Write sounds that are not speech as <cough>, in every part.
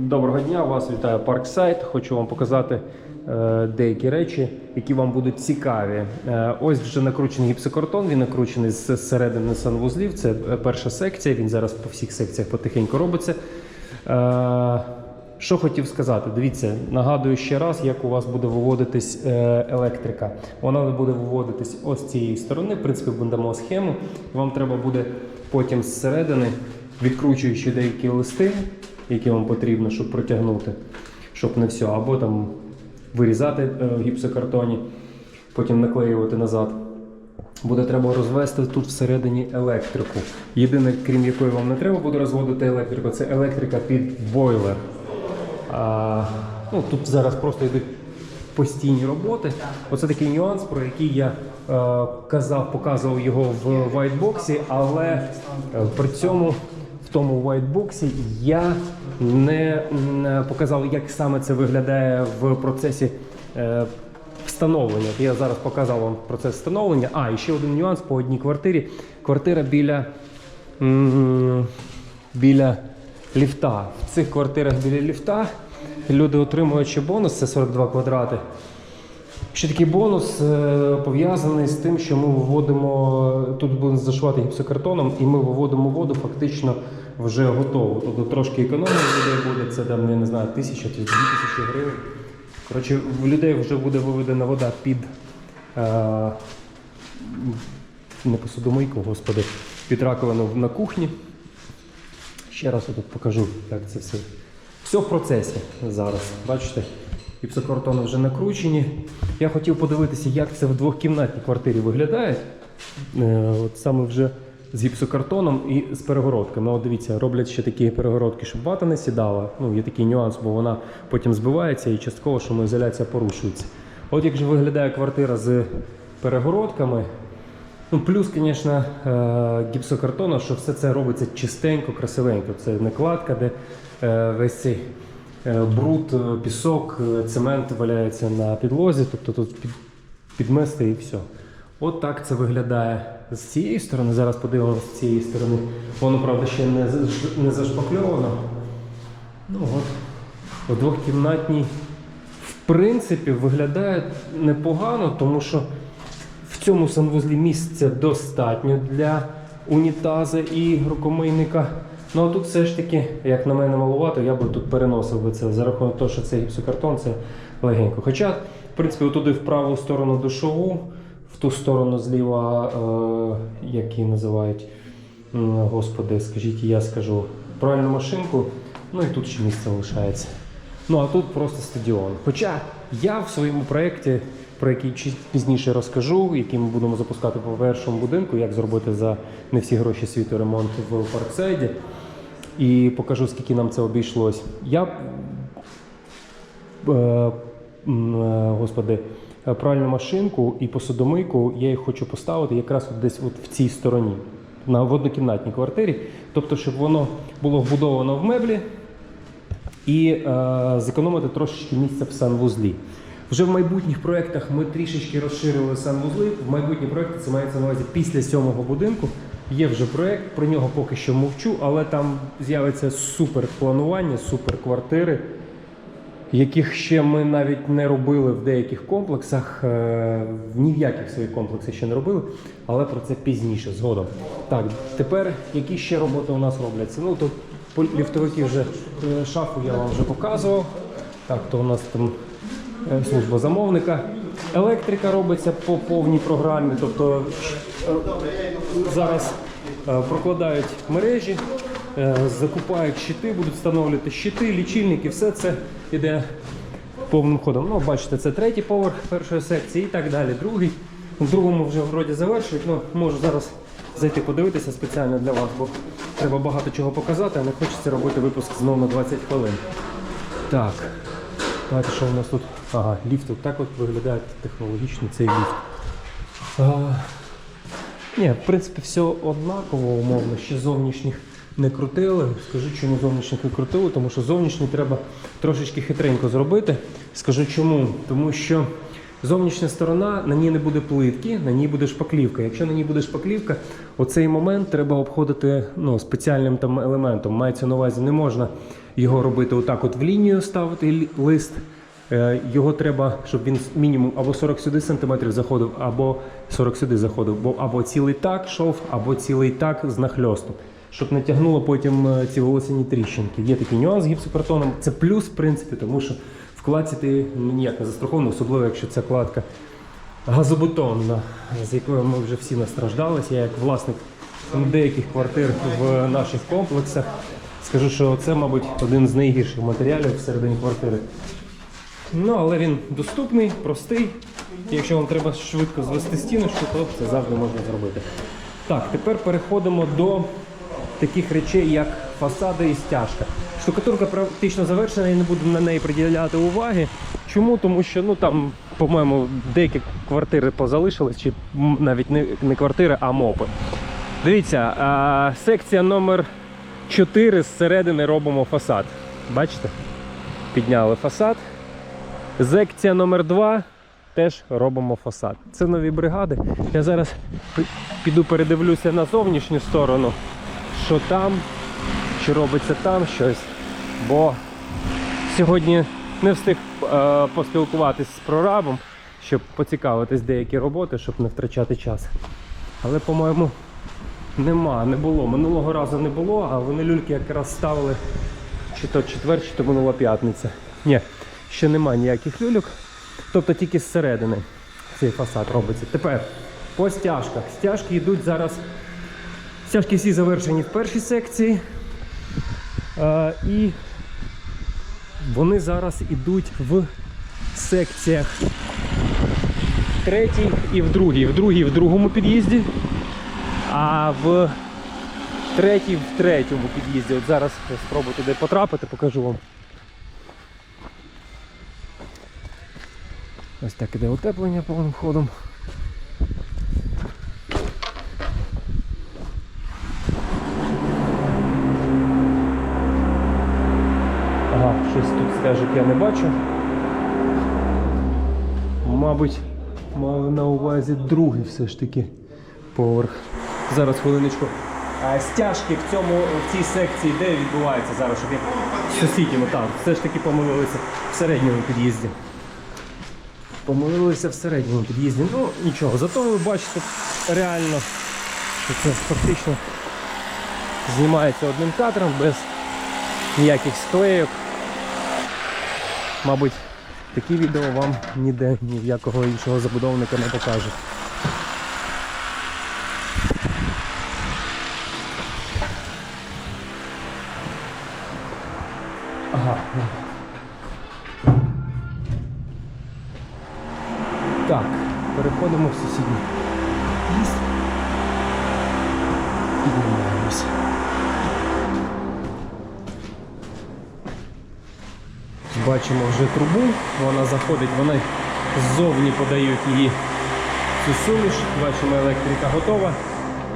Доброго дня, вас вітає Парксайт. Хочу вам показати е, деякі речі, які вам будуть цікаві. Е, ось вже накручений гіпсокартон, він накручений з середини санвузлів. Це е, перша секція. Він зараз по всіх секціях потихеньку робиться. Що хотів сказати, дивіться, нагадую ще раз, як у вас буде виводитись електрика. Вона буде виводитись ось з цієї сторони. В принципі, будемо схему. Вам треба буде потім зсередини, відкручуючи деякі листи, які вам потрібно, щоб протягнути, щоб не все, або там вирізати е, в гіпсокартоні, потім наклеювати назад. Буде треба розвести тут всередині електрику. Єдине, крім якої вам не треба буде розводити електрику, це електрика під бойлер. А, ну, тут зараз просто йдуть постійні роботи. Оце такий нюанс, про який я е, казав, показував його в вайтбоксі, але е, при цьому тому вайтбоксі я не показав, як саме це виглядає в процесі. Е, Встановлення. Я зараз показав вам процес встановлення. А, і ще один нюанс по одній квартирі. Квартира біля, біля ліфта. В цих квартирах біля ліфта люди отримують ще бонус, це 42 квадрати. Ще такий бонус е, пов'язаний з тим, що ми виводимо, тут будемо зашивати гіпсокартоном, і ми виводимо воду фактично вже готову. Тобто трошки економії людей буде, це там, я не знаю, тисяча чи дві тисячі гривень. Коротше, в людей вже буде виведена вода під е, не посудомийку, господи, під раковину на кухні. Ще раз я тут покажу, як це все. Все в процесі зараз. Бачите, гіпсокартони вже накручені. Я хотів подивитися, як це в двохкімнатній квартирі виглядає. Е, От саме вже з гіпсокартоном і з перегородками. От дивіться, роблять ще такі перегородки, щоб вата не сідала. Ну, є такий нюанс, бо вона потім збивається і частково шумоізоляція порушується. От як же виглядає квартира з перегородками. Ну, плюс, звісно, е, гіпсокартону, що все це робиться чистенько, красивенько. Це не кладка, де е, весь цей е, бруд, пісок, цемент валяється на підлозі, тобто тут підмести і все. От так це виглядає з цієї сторони. Зараз подивимося з цієї сторони. Воно, правда, ще не, не зашпакльовано. Ну от, у двохкімнатній, в принципі, виглядає непогано, тому що в цьому санвузлі місця достатньо для унітаза і рукомийника. Ну а тут все ж таки, як на мене малувато, я би тут переносив би це за рахунок того, що це гіпсокартон, це легенько. Хоча, в принципі, туди в праву сторону душову, ту сторону зліва, е, як її називають, господи, скажіть, я скажу, правильну машинку, ну і тут ще місце лишається. Ну а тут просто стадіон. Хоча я в своєму проєкті, про який пізніше розкажу, який ми будемо запускати по першому будинку, як зробити за не всі гроші світу ремонт в Парксайді, і покажу, скільки нам це обійшлось. Я е, е, господи, пральну машинку і посудомийку я їх хочу поставити якраз от десь от в цій стороні, на в однокімнатній квартирі. Тобто, щоб воно було вбудовано в меблі і е, зекономити трошечки місця в санвузлі. Вже в майбутніх проєктах ми трішечки розширили санвузли. В майбутні проєкти це мається на увазі після сьомого будинку. Є вже проєкт, про нього поки що мовчу, але там з'явиться супер планування, супер квартири, яких ще ми навіть не робили в деяких комплексах. е, Ні в яких своїх комплексах ще не робили, але про це пізніше, згодом. Так, тепер які ще роботи у нас робляться? Ну тут ліфтовики вже е, шафу я вам вже показував. Так, то у нас там е, служба замовника. Електрика робиться по повній програмі, тобто зараз прокладають мережі, закупають щити, будуть встановлювати щити, лічильники, все це йде повним ходом. Ну, бачите, це третій поверх першої секції і так далі. Другий. В другому вже вроді завершують. Ну, можу зараз зайти подивитися спеціально для вас, бо треба багато чого показати, а не хочеться робити випуск знову на 20 хвилин. Так. Давайте, що у нас тут? Ага, ліфт. От так от виглядає технологічно цей ліфт. А, ні, в принципі, все однаково, умовно, ще зовнішніх не крутили. Скажу, чому зовнішніх не крутили, тому що зовнішні треба трошечки хитренько зробити. Скажу чому. Тому що зовнішня сторона, на ній не буде плитки, на ній буде шпаклівка. Якщо на ній буде шпаклівка, оцей момент треба обходити ну, спеціальним там елементом. Мається на увазі, не можна його робити отак от в лінію ставити лист. Е, Його треба, щоб він мінімум або 40 сюди сантиметрів заходив, або 40 сюди заходив, бо або цілий так шов, або цілий так з нахльостом. Щоб не тягнуло потім е, ці волосяні тріщинки. Є такий нюанс з гіпсокартоном. Це плюс, в принципі, тому що в кладці ти ніяк не застрахований, особливо якщо ця кладка газобетонна, з якою ми вже всі настраждалися. Я як власник деяких квартир в наших комплексах скажу, що це, мабуть, один з найгірших матеріалів всередині квартири. Ну, але він доступний, простий. І Якщо вам треба швидко звести стіночку, то це завжди можна зробити. Так, тепер переходимо до таких речей, як фасади і стяжка. Штукатурка практично завершена, я не буду на неї приділяти уваги. Чому? Тому що ну там, по-моєму, деякі квартири позалишились, чи навіть не, не квартири, а мопи. Дивіться, а, секція номер 4 зсередини робимо фасад. Бачите? Підняли фасад. Секція номер 2 теж робимо фасад. Це нові бригади. Я зараз піду передивлюся на зовнішню сторону, що там, чи робиться там щось. Бо сьогодні не встиг е, поспілкуватись з прорабом, щоб поцікавитись деякі роботи, щоб не втрачати час. Але, по-моєму, нема, не було. Минулого разу не було, а вони люльки якраз ставили чи то четвер, чи то минула п'ятниця. Ні, ще нема ніяких люльок. Тобто тільки зсередини цей фасад робиться. Тепер по стяжках. Стяжки йдуть зараз. Стяжки всі завершені в першій секції. Е, і вони зараз йдуть в секціях третій і в другій. В другій в другому під'їзді, а в третій в третьому під'їзді. От зараз спробую туди потрапити, покажу вам. Ось так іде утеплення повним ходом. Ага, щось тут стежок я не бачу. Мабуть, мали на увазі другий все ж таки поверх. Зараз хвилиночку. А стяжки в цьому в цій секції, де відбуваються зараз, щоб я з сусідніми там. Все ж таки помилилися в середньому під'їзді. Помилилися в середньому під'їзді. Ну нічого, зато ви бачите реально, що це фактично знімається одним кадром без ніяких склейок. Мабуть, такі відео вам ніде ні в якого іншого забудовника не покажуть. Ага. Так, переходимо в сусідній. Піднімаємося. Бачимо вже трубу, вона заходить, вони ззовні подають її цю суміш. Бачимо, електрика готова.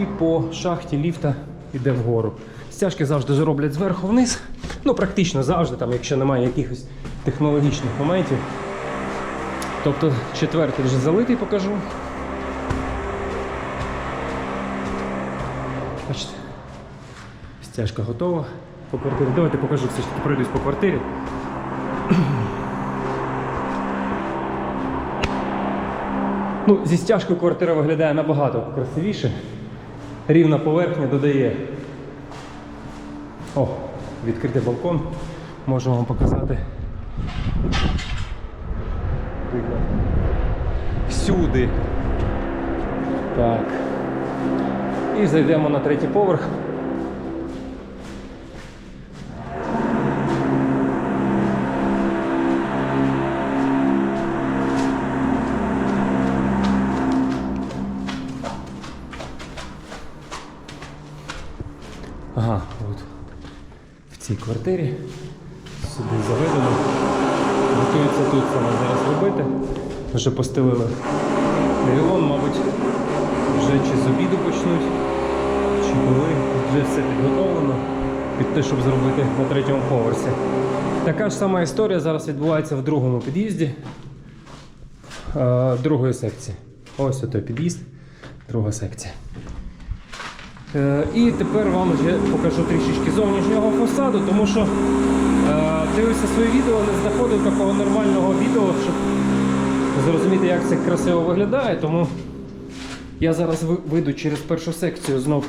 І по шахті ліфта йде вгору. Стяжки завжди ж роблять зверху вниз. Ну, практично завжди, там, якщо немає якихось технологічних моментів. Тобто четвертий вже залитий покажу. Бачите, стяжка готова по квартирі. Давайте покажу, все ж таки пройдусь по квартирі. Ну, зі стяжкою квартира виглядає набагато красивіше. Рівна поверхня додає. О, відкритий балкон. Можу вам показати. Всюди. Так. І зайдемо на третій поверх. Ага, от в цій квартирі. Сюди заведено. Готується тут саме зараз робити. Вже постелили невілон, мабуть, вже чи з обіду почнуть, чи коли. Вже все підготовлено під те, щоб зробити на третьому поверсі. Така ж сама історія зараз відбувається в другому під'їзді е, другої секції. Ось той під'їзд, друга секція. Е, І тепер вам вже покажу трішечки зовнішнього фасаду, тому що е, дивився своє відео, не знаходив такого нормального відео, щоб зрозуміти, як це красиво виглядає. Тому я зараз вийду через першу секцію, знов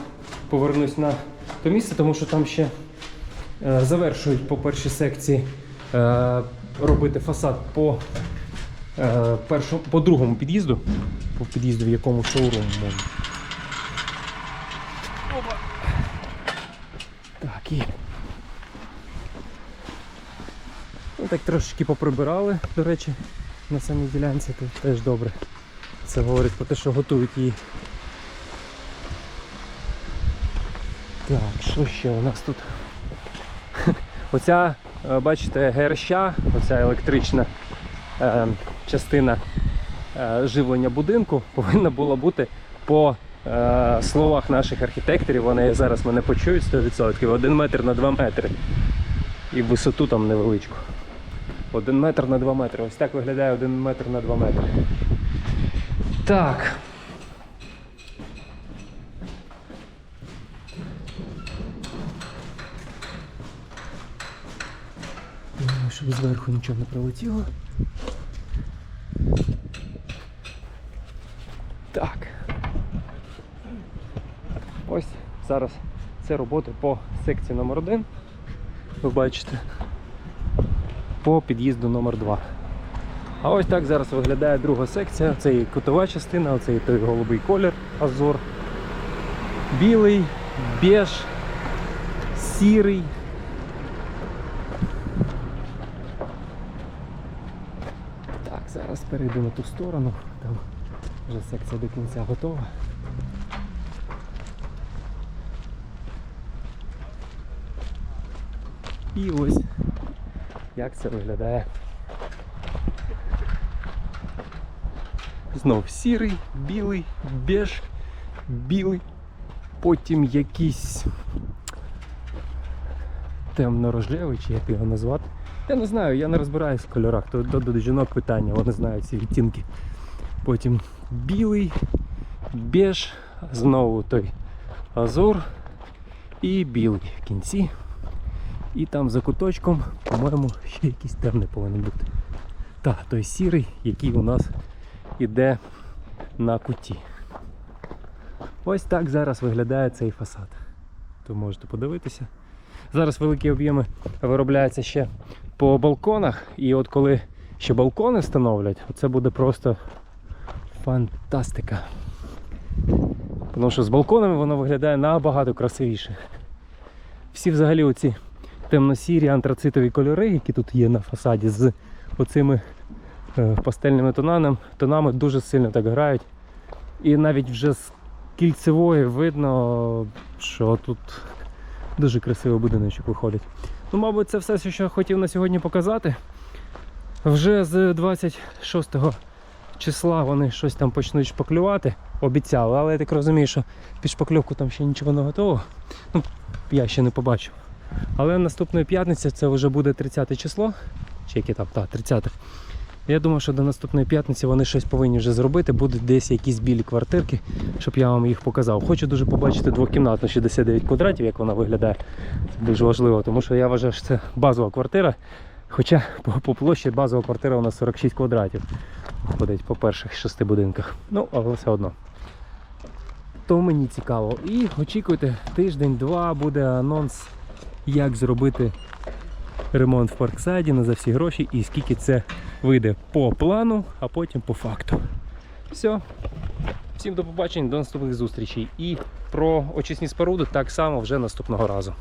повернусь на то місце, тому що там ще е, завершують по першій секції робити фасад по, першому, по другому під'їзду, по під'їзду, в якому шоурум можна. Опа. Так, і. Ну, так трошечки поприбирали, до речі, на самій ділянці, то теж добре. Це говорить про те, що готують її. Так, що ще у нас тут? <laughs> Оця, е, бачите, герща, оця електрична е, частина е, живлення будинку повинна була бути по е, словах наших архітекторів. Вони зараз мене почують 100%. Один метр на 2 метри. І висоту там невеличку. Один метр на 2 метри. Ось так виглядає один метр на 2 метри. Так. Щоб зверху нічого не прилетіло. Так. Ось зараз це роботи по секції номер 1 Ви бачите. По під'їзду номер 2 А ось так зараз виглядає друга секція. Це і кутова частина, оцей той голубий колір, азор. Білий, беж, сірий. Так, зараз перейду на ту сторону. Там вже секція до кінця готова. І ось як це виглядає. Знов сірий, білий, беж, білий, потім якийсь темно-рожевий, чи як його назвати. Я не знаю, я не розбираюсь в кольорах, то до, до жінок питання, вони знають ці відтінки. Потім білий, беж, знову той азур і білий в кінці. І там за куточком, по-моєму, ще якийсь темний повинен бути. Так, той сірий, який у нас іде на куті. Ось так зараз виглядає цей фасад. То можете подивитися. Зараз великі об'єми виробляються ще по балконах. І от коли ще балкони встановлять, це буде просто фантастика. Тому що з балконами воно виглядає набагато красивіше. Всі взагалі оці темно-сірі антрацитові кольори, які тут є на фасаді, з оцими е, пастельними тонами, тонами дуже сильно так грають. І навіть вже з кільцевої видно, що тут дуже красивий будиночок виходить. Ну, мабуть, це все, що я хотів на сьогодні показати. Вже з 26 числа вони щось там почнуть шпаклювати. Обіцяли, але я так розумію, що під шпакльовку там ще нічого не готово. Ну, я ще не побачив. Але наступної п'ятниці це вже буде 30 число. Чи яке там? Так, 30. Я думаю, що до наступної п'ятниці вони щось повинні вже зробити. Будуть десь якісь білі квартирки, щоб я вам їх показав. Хочу дуже побачити двокімнатну 69 квадратів, як вона виглядає. Це дуже важливо, тому що я вважаю, що це базова квартира. Хоча по, площі базова квартира у нас 46 квадратів. Ходить по перших шести будинках. Ну, але все одно. То мені цікаво. І очікуйте, тиждень-два буде анонс як зробити ремонт в парксайді на за всі гроші і скільки це вийде по плану, а потім по факту. Все. Всім до побачення, до наступних зустрічей. І про очисні споруди так само вже наступного разу.